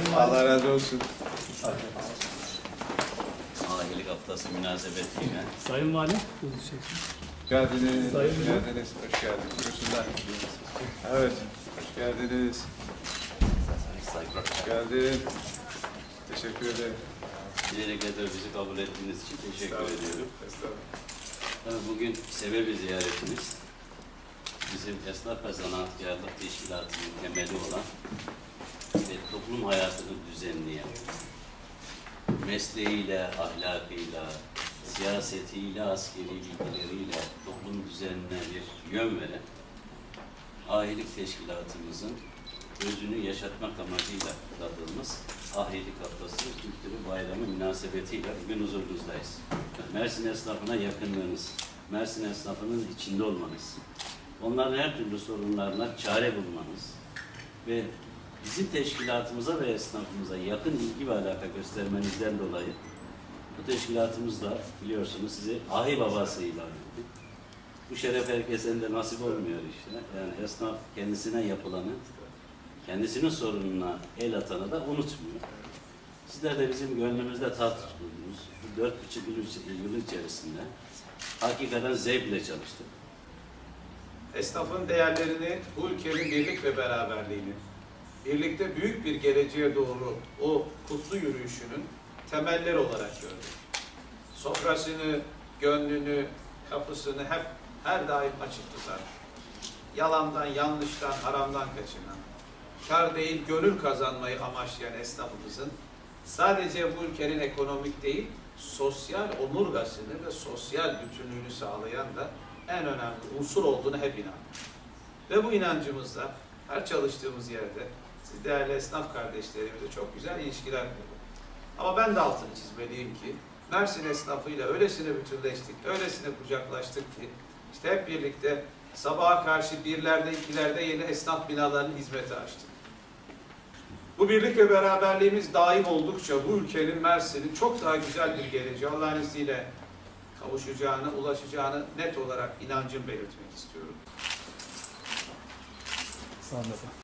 Valim. Allah razı olsun. Ahilik haftası münasebetiyle Sayın şey. Geldiniz, Sayın hoş Müdür. geldiniz, hoş geldiniz. Buyursunlar. Evet, hoş geldiniz. Hoş geldin. Teşekkür ederim. öncelikle de bizi kabul ettiğiniz için teşekkür ediyorum. Estağfurullah. Tabii bugün sebebi ziyaretimiz bizim Esnaf ve Sanatkarlık Teşkilatı'nın temeli olan toplum hayatını düzenleyen, mesleğiyle, ahlakıyla, siyasetiyle, askeri bilgileriyle toplum düzenine bir yön veren ahilik teşkilatımızın özünü yaşatmak amacıyla kutladığımız Ahilik Haftası Kültürü Bayramı münasebetiyle bugün huzurunuzdayız. Mersin esnafına yakınlığınız, Mersin esnafının içinde olmanız, onların her türlü sorunlarına çare bulmanız ve bizim teşkilatımıza ve esnafımıza yakın ilgi ve alaka göstermenizden dolayı bu teşkilatımız da biliyorsunuz sizi ahi babası ilan etti. Bu şeref herkesin de nasip olmuyor işte. Yani esnaf kendisine yapılanı, kendisinin sorununa el atanı da unutmuyor. Sizler de bizim gönlümüzde tat tutturdunuz. Bu dört buçuk yıl, yıl içerisinde hakikaten zevkle çalıştık. esnafın değerlerini, bu ülkenin birlik ve beraberliğini, birlikte büyük bir geleceğe doğru o kutlu yürüyüşünün temelleri olarak gördük. Sofrasını, gönlünü, kapısını hep her daim açık tutar. Yalandan, yanlıştan, haramdan kaçınan, kar değil gönül kazanmayı amaçlayan esnafımızın sadece bu ülkenin ekonomik değil, sosyal omurgasını ve sosyal bütünlüğünü sağlayan da en önemli unsur olduğunu hep inandık. Ve bu inancımızla her çalıştığımız yerde siz değerli esnaf kardeşlerimizle çok güzel ilişkiler kurduk. Ama ben de altını çizmeliyim ki Mersin esnafıyla öylesine bütünleştik, öylesine kucaklaştık ki işte hep birlikte sabaha karşı birlerde, ikilerde yeni esnaf binalarının hizmete açtık. Bu birlik ve beraberliğimiz daim oldukça bu ülkenin Mersin'in çok daha güzel bir geleceği Allah'ın izniyle kavuşacağını, ulaşacağını net olarak inancım belirtmek istiyorum. Sağ olun.